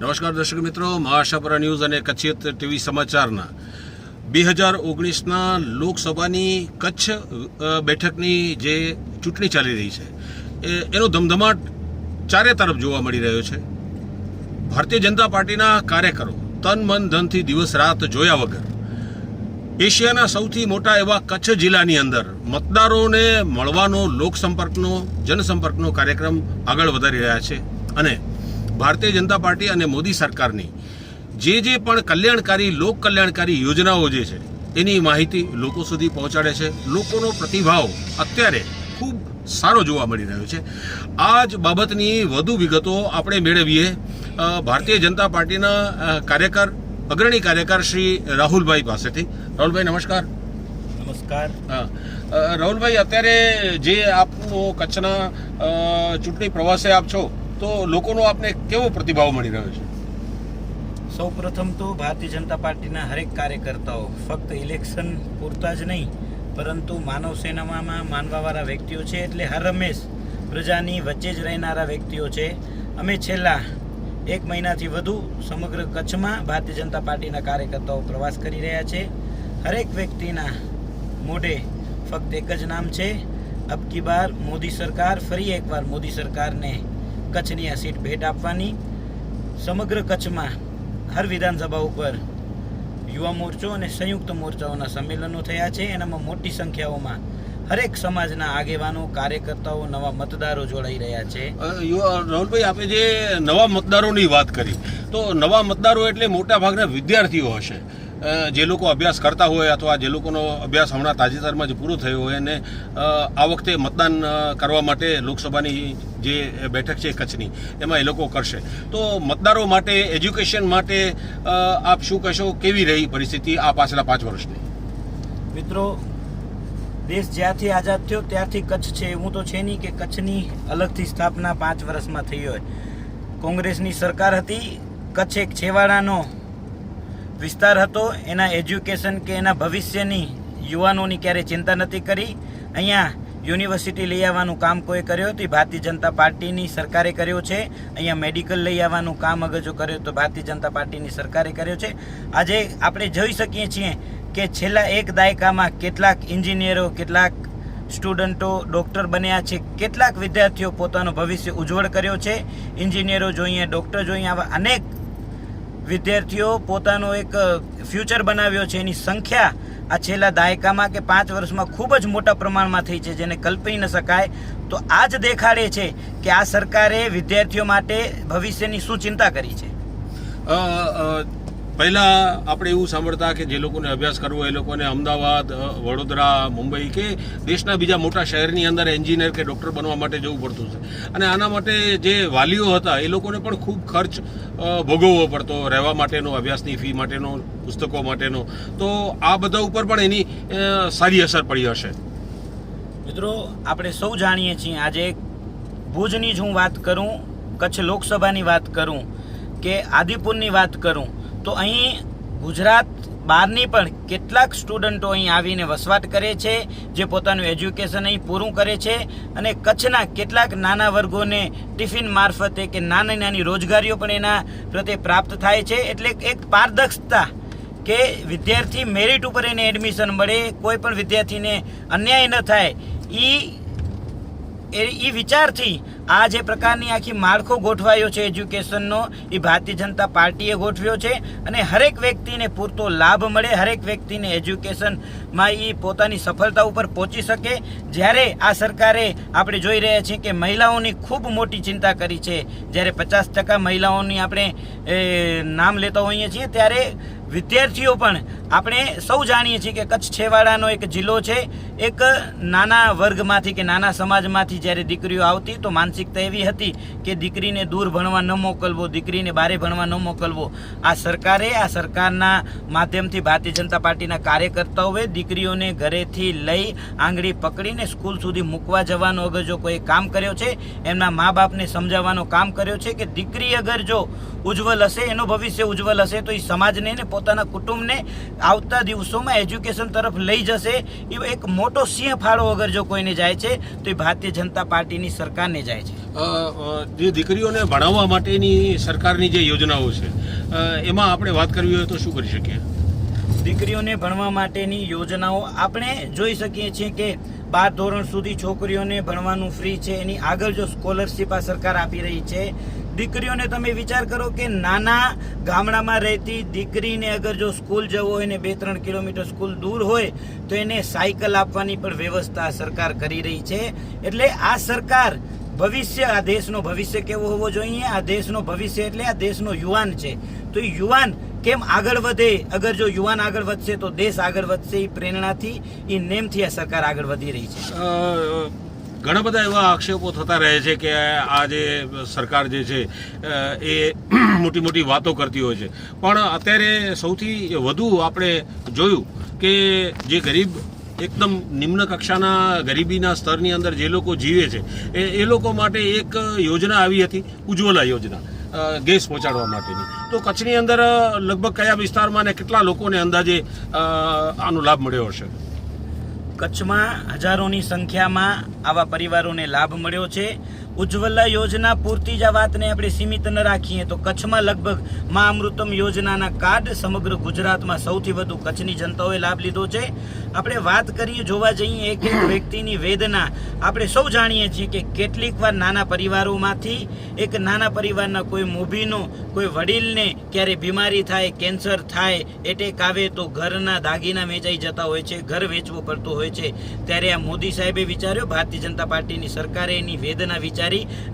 નમસ્કાર દર્શક મિત્રો મહાશાપરા ન્યૂઝ અને કચ્છી ટીવી સમાચારના. બે હજાર ઓગણીસના લોકસભાની કચ્છ બેઠકની જે ચૂંટણી ચાલી રહી છે એનો ધમધમાટ ચારે તરફ જોવા મળી રહ્યો છે. ભારતીય જનતા પાર્ટીના કાર્યકરો તન મન ધનથી દિવસ રાત જોયા વગર એશિયાના સૌથી મોટા એવા કચ્છ જિલ્લાની અંદર મતદારોને મળવાનો લોકસંપર્કનો, જનસંપર્કનો કાર્યક્રમ આગળ વધારી રહ્યા છે. અને ભારતીય જનતા પાર્ટી અને મોદી સરકારની જે જે પણ કલ્યાણકારી લોક કલ્યાણકારી યોજનાઓ જે છે એની માહિતી લોકો સુધી પહોંચાડે છે. લોકોનો પ્રતિભાવ અત્યારે ખૂબ સારો જોવા મળી રહ્યો છે. આ જ બાબતની વધુ વિગતો આપણે મેળવીએ. ભારતીય જનતા પાર્ટીના કાર્યકર અગ્રણી કાર્યકર શ્રી રાહુલભાઈ પાસેથી. રાહુલભાઈ નમસ્કાર. નમસ્કાર. હા. રાહુલભાઈ અત્યારે જે આપનો કચ્છના ચૂંટણી પ્રવાસે આપ છો તો લોકોનો આપને કેવો પ્રતિભાવ મળી રહ્યો છે? સૌ પ્રથમ તો ભારતીય જનતા પાર્ટીના હરેક કાર્યકર્તાઓ ફક્ત ઇલેક્શન પૂરતા જ નહીં, પરંતુ માનવ સેનામાં માનવાવાળા વ્યક્તિઓ છે એટલે હર હંમેશ પ્રજાની વચ્ચે જ રહેનારા વ્યક્તિઓ છે. અમે છેલ્લા એક મહિનાથી વધુ સમગ્ર કચ્છમાં ભારતીય જનતા પાર્ટીના કાર્યકર્તાઓ પ્રવાસ કરી રહ્યા છે. હરેક વ્યક્તિના મોઢે ફક્ત એક જ નામ છે, અબકી બાર મોદી સરકાર. ફરી એકવાર મોદી સરકારને કચ્છની આ સીટ ભેટ આપવાની. સમગ્ર કચ્છમાં હર વિધાનસભા ઉપર યુવા મોરચો અને સંયુક્ત મોરચાઓના સંમેલનો થયા છે. એનામાં મોટી સંખ્યાઓમાં હરેક સમાજના આગેવાનો, કાર્યકર્તાઓ, નવા મતદારો જોડાઈ રહ્યા છે. રાહુલભાઈ આપણે જે નવા મતદારોની વાત કરી, તો નવા મતદારો એટલે મોટા ભાગના વિદ્યાર્થીઓ હશે. જે લોકો અભ્યાસ કરતા હોય અથવા જે લોકોનો અભ્યાસ હમણાં તાજેતરમાં જ પૂરો થયો હોય અને આ વખતે મતદાન કરવા માટે લોકસભાની જે બેઠક છે કચ્છની, એમાં એ લોકો કરશે. તો મતદારો માટે, એજ્યુકેશન માટે આપ શું કહેશો? કેવી રહી પરિસ્થિતિ આ પાછલા પાંચ વર્ષની? મિત્રો, દેશ જ્યારથી આઝાદ થયો ત્યારથી કચ્છ છે. એવું તો છે નહીં કે કચ્છની અલગથી સ્થાપના પાંચ વર્ષમાં થઈ હોય. કોંગ્રેસની સરકાર હતી, કચ્છ એક છેવાડાનો વિસ્તાર હતો, એના એજ્યુકેશન કે એના ભવિષ્યની યુવાનોની ક્યારેય ચિંતા નથી કરી. અહીંયા યુનિવર્સિટી લઈ આવવાનું કામ કોઈ કર્યું હતું? ભારતીય જનતા પાર્ટીની સરકારે કર્યો છે. અહીંયા મેડિકલ લઈ આવવાનું કામ અગર જો કર્યું તો ભારતીય જનતા પાર્ટીની સરકારે કર્યો છે. આજે આપણે જોઈ શકીએ છીએ કે છેલ્લા એક દાયકામાં કેટલાક એન્જિનિયરો કેટલાક સ્ટુડન્ટો ડૉક્ટર બન્યા છે. કેટલાક વિદ્યાર્થીઓ પોતાનું ભવિષ્ય ઉજ્જવળ કર્યો છે. એન્જિનિયરો જોઈએ ડૉક્ટર જોઈએ આવા અનેક વિદ્યાર્થીઓ પોતાનો એક ફ્યુચર બનાવ્યો છે. એની સંખ્યા આ છેલ્લા દાયકામાં કે પાંચ વર્ષમાં ખૂબ જ મોટા પ્રમાણમાં થઈ છે, જેને કલ્પી ન શકાય. તો આ જ દેખાડે છે કે આ સરકારે વિદ્યાર્થીઓ માટે ભવિષ્યની શું ચિંતા કરી છે? પહેલા આપણે એવું સાંભળતા કે જે લોકોને અભ્યાસ કરવો, એ લોકોને અમદાવાદ વડોદરા, મુંબઈ કે દેશના બીજા મોટા શહેરની અંદર એન્જિનિયર કે ડૉક્ટર બનવા માટે જવું પડતું છે. અને આના માટે જે વાલીઓ હતા, એ લોકોને પણ ખૂબ ખર્ચ ભોગવવો પડતો રહેવા માટેનો, અભ્યાસની ફી માટેનો, પુસ્તકો માટેનો. તો આ બધા ઉપર પણ એની સારી અસર પડી હશે. મિત્રો, આપણે સૌ જાણીએ છીએ, આજે ભુજની જ હું વાત કરું, કચ્છ લોકસભાની વાત કરું, કે આદિપુરની વાત કરું તો અહીં ગુજરાત બહારની પણ કેટલાક સ્ટુડન્ટો અહીં આવીને વસવાટ કરે છે, જે પોતાનું એજ્યુકેશન અહીં પૂરું કરે છે અને કચ્છના કેટલાક નાના વર્ગોને ટિફિન મારફતે કે નાની નાની રોજગારીઓ પણ એના પ્રત્યે પ્રાપ્ત થાય છે. એટલે એક પારદર્શકતા કે વિદ્યાર્થી મેરિટ ઉપર એને એડમિશન મળે, કોઈ પણ વિદ્યાર્થીને અન્યાય ન થાય, ઈ એ એ વિચારથી આ જે પ્રકારની આખી માળખો ગોઠવાયો છે એજ્યુકેશનનો, એ ભારતીય જનતા પાર્ટીએ ગોઠવ્યો છે અને હરેક વ્યક્તિને પૂરતો લાભ મળે, હરેક વ્યક્તિને એજ્યુકેશનમાં એ પોતાની સફળતા ઉપર પહોંચી શકે. જ્યારે આ સરકારે આપણે જોઈ રહ્યા છીએ કે મહિલાઓની ખૂબ મોટી ચિંતા કરી છે. જ્યારે પચાસ ટકા મહિલાઓની આપણે નામ લેતા હોઈએ છીએ, ત્યારે વિદ્યાર્થીઓ પણ આપણે સૌ જાણીએ છીએ કે કચ્છ છેવાડાનો એક જિલ્લો છે. એક નાના વર્ગમાંથી કે નાના સમાજમાંથી જ્યારે દીકરીઓ આવતી તો માનસિકતા એવી હતી કે દીકરીને દૂર ભણવા ન મોકલવો, દીકરીને બારે ભણવા ન મોકલવો. આ સરકારે, આ સરકારના માધ્યમથી ભારતીય જનતા પાર્ટીના કાર્યકર્તાઓએ દીકરીઓને ઘરેથી લઈ આંગળી પકડીને સ્કૂલ સુધી મૂકવા જવાનો અગર જો કોઈ કામ કર્યો છે? એમના મા બાપને સમજાવવાનો કામ કર્યો છે કે દીકરી અગર જો ઉજ્જવલ હશે, એનું ભવિષ્ય ઉજ્જવલ હશે, તો એ સમાજને ને પોતાના કુટુંબને આવતા દિવસોમાં એજ્યુકેશન તરફ લઈ જશે. એવો એક મોટો સિંહ ફાળો અગર જો કોઈને જાય છે તો એ ભારતીય જનતા પાર્ટીની સરકારને જાય છે. જે દીકરીઓને ભણાવવા માટેની સરકારની જે યોજનાઓ છે એમાં આપણે વાત કરવી હોય તો શું કરી શકીએ? દીકરીઓને ભણવા માટેની યોજનાઓ આપણે જોઈ શકીએ છીએ કે બાર ધોરણ સુધી છોકરીઓને ભણવાનું ફ્રી છે. એની આગળ જો સ્કોલરશીપ આ સરકાર આપી રહી છે દીકરીઓને તમે વિચાર કરો કે નાના ગામડામાં રહેતી દીકરીને અગર જો સ્કૂલ જવું હોય ને બે ત્રણ કિલોમીટર સ્કૂલ દૂર હોય, તો એને સાયકલ આપવાની પણ વ્યવસ્થા સરકાર કરી રહી છે. એટલે આ સરકાર ભવિષ્ય, આ દેશનો ભવિષ્ય કેવો હોવો જોઈએ? આ દેશનો ભવિષ્ય એટલે આ દેશનો યુવાન છે. તો એ યુવાન કેમ આગળ વધે? અગર જો યુવાન આગળ વધશે તો દેશ આગળ વધશે એ પ્રેરણાથી, એ નેમથી આ સરકાર આગળ વધી રહી છે. ઘણા બધા એવા આક્ષેપો થતા રહે છે કે આ જે સરકાર જે છે એ મોટી મોટી વાતો કરતી હોય છે. પણ અત્યારે સૌથી વધુ આપણે જોયું કે જે ગરીબ એકદમ નિમ્ન કક્ષાના ગરીબીના સ્તરની અંદર જે લોકો જીવે છે, એ એ લોકો માટે એક યોજના આવી હતી, ઉજ્જવલા યોજના ગેસ પહોંચાડવા માટેની. તો કચ્છની અંદર લગભગ કયા વિસ્તારમાં ને કેટલા લોકોને અંદાજે આનો લાભ મળ્યો હશે? કચ્છમાં હજારોની સંખ્યામાં આવા પરિવારોને લાભ મળ્યો છે. ઉજ્જવલા યોજના પૂરતી જ વાતને આપણે સીમિત ન રાખીએ તો કચ્છમાં લગભગ મા અમૃતમ યોજનાના કાર્ડ સમગ્ર ગુજરાતમાં સૌથી વધુ કચ્છની જનતાઓએ લાભ લીધો છે. આપણે વાત કરીએ, જોવા જઈએ એક એક વ્યક્તિની વેદના આપણે સૌ જાણીએ છીએ કે કેટલીક વાર નાના પરિવારોમાંથી એક નાના પરિવારના કોઈ મૂભીનો, કોઈ વડીલને ક્યારે બીમારી થાય, કેન્સર થાય, એટેક આવે તો ઘરના દાગીના વેચાઈ જતા હોય છે, ઘર વેચવું પડતું હોય છે. ત્યારે આ મોદી સાહેબે વિચાર્યો, ભારતીય જનતા પાર્ટીની સરકારે એની વેદના વિચારી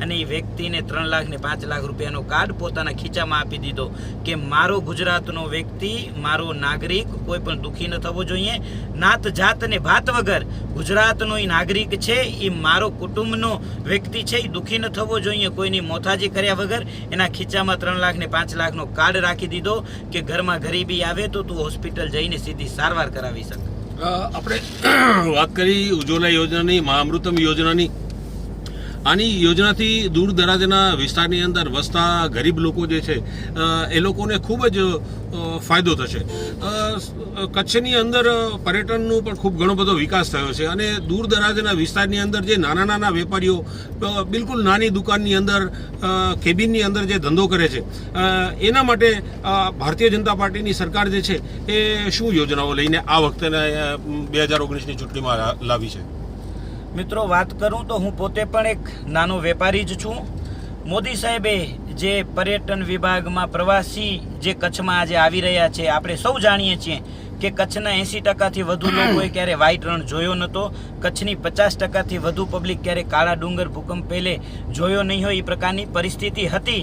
અને એ વ્યક્તિને ત્રણ લાખ ને પાંચ લાખ રૂપિયાનો કાર્ડ પોતાના ખીચામાં આપી દીધો કે મારો ગુજરાતનો વ્યક્તિ, મારો નાગરિક કોઈ પણ દુઃખી ન થવો જોઈએ. નાત જાત ને ભાત વગર ગુજરાતનો એ નાગરિક છે, એ મારો કુટુંબનો વ્યક્તિ છે, એ દુઃખી ન થવો જોઈએ. કોઈની મોથાજી કર્યા વગર એના ખીચામાં ત્રણ લાખ ને પાંચ લાખનો કાર્ડ રાખી દીધો કે ઘરમાં ગરીબી આવે તો તું હોસ્પિટલ જઈને સીધી સારવાર કરાવી શક. આપણે વાત કરી ઉજ્જવલા યોજનાની મહામૃતમ યોજનાની. આની યોજનાથી દૂર દરાજના વિસ્તારની અંદર વસતા ગરીબ લોકો જે છે એ લોકોને ખૂબ જ ફાયદો થશે. કચ્છની અંદર પર્યટનનો પણ ખૂબ ઘણો બધો વિકાસ થયો છે અને દૂર દરાજના વિસ્તારની અંદર જે નાના નાના વેપારીઓ બિલકુલ નાની દુકાનની અંદર કેબિનની અંદર જે ધંધો કરે છે એના માટે ભારતીય જનતા પાર્ટીની સરકાર જે છે, એ શું યોજનાઓ લઈને આ વખતે બે હજાર ઓગણીસની ચૂંટણીમાં લાવી છે? મિત્રો, વાત કરું તો હું પોતે પણ એક નાનો વેપારી જ છું. મોદી સાહેબે જે પર્યટન વિભાગમાં પ્રવાસી જે કચ્છમાં આજે આવી રહ્યા છે, આપણે સૌ જાણીએ છીએ. કે કચ્છના એંસી ટકાથી વધુ લોકોએ ક્યારે વ્હાઈટ રણ જોયો નહોતો કચ્છની પચાસ ટકાથી વધુ પબ્લિક ક્યારે કાળા ડુંગર ભૂકંપ પહેલે જોયો નહીં હોય એ પ્રકારની પરિસ્થિતિ હતી.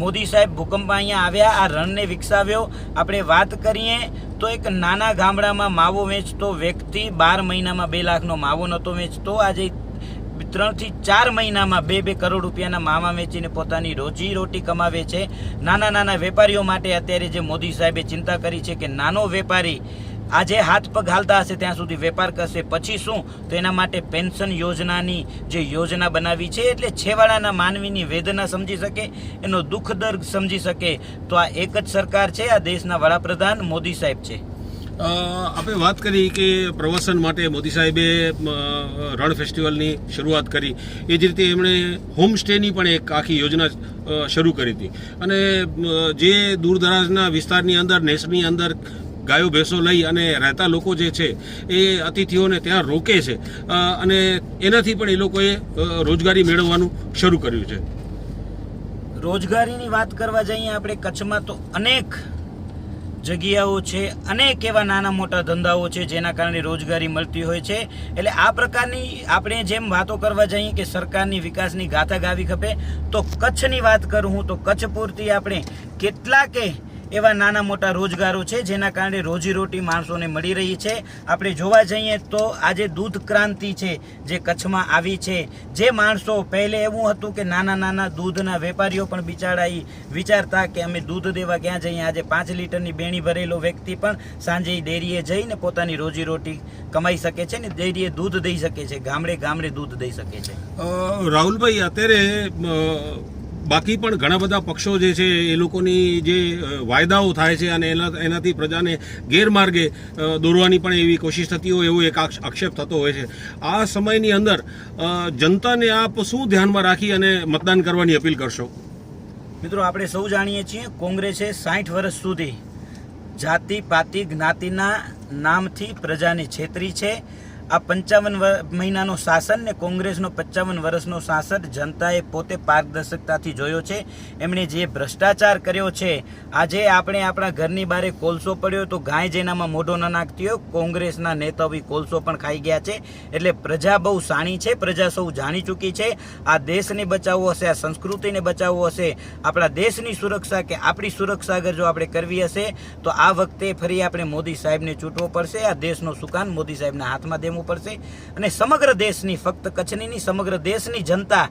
મોદી સાહેબ ભૂકંપમાં અહીંયા આવ્યા, આ રણને વિકસાવ્યો. આપણે વાત કરીએ તો એક નાના ગામડામાં માવો વેચતો વ્યક્તિ બાર મહિનામાં બે લાખનો માવો નહોતો વેચતો. આજે ત્રણથી ચાર મહિનામાં બે બે કરોડ રૂપિયાના મામા વેચીને પોતાની રોજી રોટી કમાવે છે. નાના નાના વેપારીઓ માટે અત્યારે જે મોદી સાહેબે ચિંતા કરી છે કે નાનો વેપારી આજે હાથ પગ હાલતા હશે, ત્યાં સુધી વેપાર કરશે. પછી શું? તો એના માટે પેન્શન યોજનાની જે યોજના બનાવી છે, એટલે છેવાડાના માનવીની વેદના સમજી શકે, એનો દુઃખ સમજી શકે. તો આ એક જ સરકાર છે, આ દેશના વડાપ્રધાન મોદી સાહેબ છે. આપણે વાત કરી કે પ્રવાસન માટે મોદી સાહેબે રણ ફેસ્ટિવલની શરૂઆત કરી. એ જ રીતે એમણે હોમસ્ટેની પણ એક આખી યોજના શરૂ કરી હતી. અને જે દૂર દરાજના વિસ્તારની અંદર નેસની અંદર ગાયો, ભેંસો લઈ અને રહેતા લોકો જે છે, એ અતિથિઓને ત્યાં રોકે છે. અને એનાથી પણ એ લોકોએ રોજગારી મેળવવાનું શરૂ કર્યું છે. રોજગારીની વાત કરવા જઈએ આપણે કચ્છમાં તો અનેક જગ્યાઓ છે અનેક એવા નાના મોટા ધંધાઓ છે જેના કારણે રોજગારી મળતી હોય છે. એટલે આ પ્રકારની આપણે જેમ વાતો કરવા જઈએ કે સરકારની વિકાસની ગાથા ગાવી ખપે, તો કચ્છની વાત કરું હું, તો કચ્છ પૂરતી આપણે કેટલાકે એવા નાના મોટા રોજગારો છે, જેના કારણે રોજીરોટી માણસોને મળી રહી છે. આપણે જોવા જઈએ તો આજે દૂધ ક્રાંતિ છે, જે કચ્છમાં આવી છે. જે માણસો પહેલે એવું હતું કે નાના નાના દૂધના વેપારીઓ પણ બિચારા વિચારતા કે અમે દૂધ દેવા ક્યાં જઈએ? આજે પાંચ લીટરની બેણી ભરેલો વ્યક્તિ પણ સાંજે ડેરીએ જઈને પોતાની રોજીરોટી કમાઈ શકે છે ને ડેરીએ દૂધ દઈ શકે છે, ગામડે ગામડે દૂધ દઈ શકે છે. રાહુલભાઈ, અત્યારે બાકી પણ ઘણા બધા પક્ષો જે છે, એ લોકોની જે વાયદાઓ થાય છે અને એના, એનાથી પ્રજાને ગેરમાર્ગે દોરવાની પણ એવી કોશિશ થતી હોય એવો એક આક્ષેપ થતો હોય છે. આ સમયની અંદર જનતાને આપ શું ધ્યાનમાં રાખી અને મતદાન કરવાની અપીલ કરશો? મિત્રો, આપણે સૌ જાણીએ છીએ કોંગ્રેસે સાઠ વર્ષ સુધી જાતિ, પાતિ, જ્ઞાતિના નામથી પ્રજાને છેતરી છે. આ પંચાવન મહિનાનો શાસન ને કોંગ્રેસનો પંચાવન વર્ષનો શાસન જનતાએ પોતે પારદર્શકતાથી જોયો છે. એમણે જે ભ્રષ્ટાચાર કર્યો છે, આજે આપણે આપણા ઘરની બારે કોલસો પડ્યો તો ગાય જેનામાં મોઢો ન નાખતી હોય કોંગ્રેસના નેતાઓ કોલસો પણ ખાઈ ગયા છે. એટલે પ્રજા બહુ સાણી છે, પ્રજા સૌ જાણી ચૂકી છે. આ દેશને બચાવવો હશે, આ સંસ્કૃતિને બચાવવો હશે, આપણા દેશની સુરક્ષા કે આપણી સુરક્ષા અગર જો આપણે કરવી હશે, તો આ વખતે ફરી આપણે મોદી સાહેબને ચૂંટવો પડશે, આ દેશનો સુકાન મોદી સાહેબના હાથમાં દેવું પડશે અને સમગ્ર દેશની, ફક્ત કચ્છની નહીં, સમગ્ર દેશની જનતા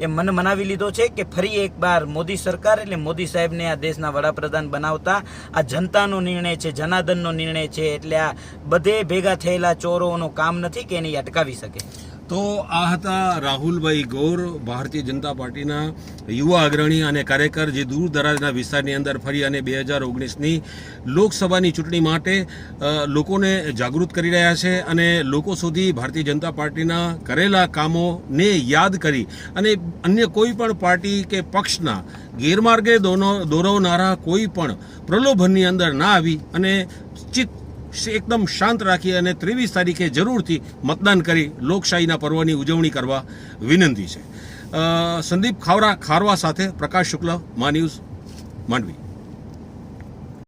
એ મન મનાવી લીધો છે કે ફરી એક બાર મોદી સરકાર, એટલે મોદી સાહેબને આ દેશના વડાપ્રધાન બનાવતા આ જનતાનો નિર્ણય છે જનાદનનો નિર્ણય છે, એટલે આ બધે ભેગા થયેલા ચોરોનું કામ નથી કે એને અટકાવી શકે. તો આ હતા રાહુલભાઈ ગોર, ભારતીય જનતા પાર્ટીના યુવા અગ્રણી અને કાર્યકર જે દૂર દરાજના વિસ્તારની અંદર ફરી અને બે હજાર ઓગણીસની લોકસભાની ચૂંટણી માટે લોકોને જાગૃત કરી રહ્યા છે અને લોકો સુધી ભારતીય જનતા પાર્ટીના કરેલા કામોને યાદ કરી અને અન્ય કોઈ પણ પાર્ટી કે પક્ષના ગેરમાર્ગે દોરવનારા કોઈ પણ પ્રલોભનની અંદર ના આવી અને ચિત્ત એકદમ શાંત રાખી અને ત્રેવીસ તારીખે જરૂરથી મતદાન કરી લોકશાહીના પર્વની ઉજવણી કરવા વિનંતી છે. સંદીપ ખાવરા ખારવા સાથે પ્રકાશ શુક્લ, મા ન્યૂઝ માંડવી.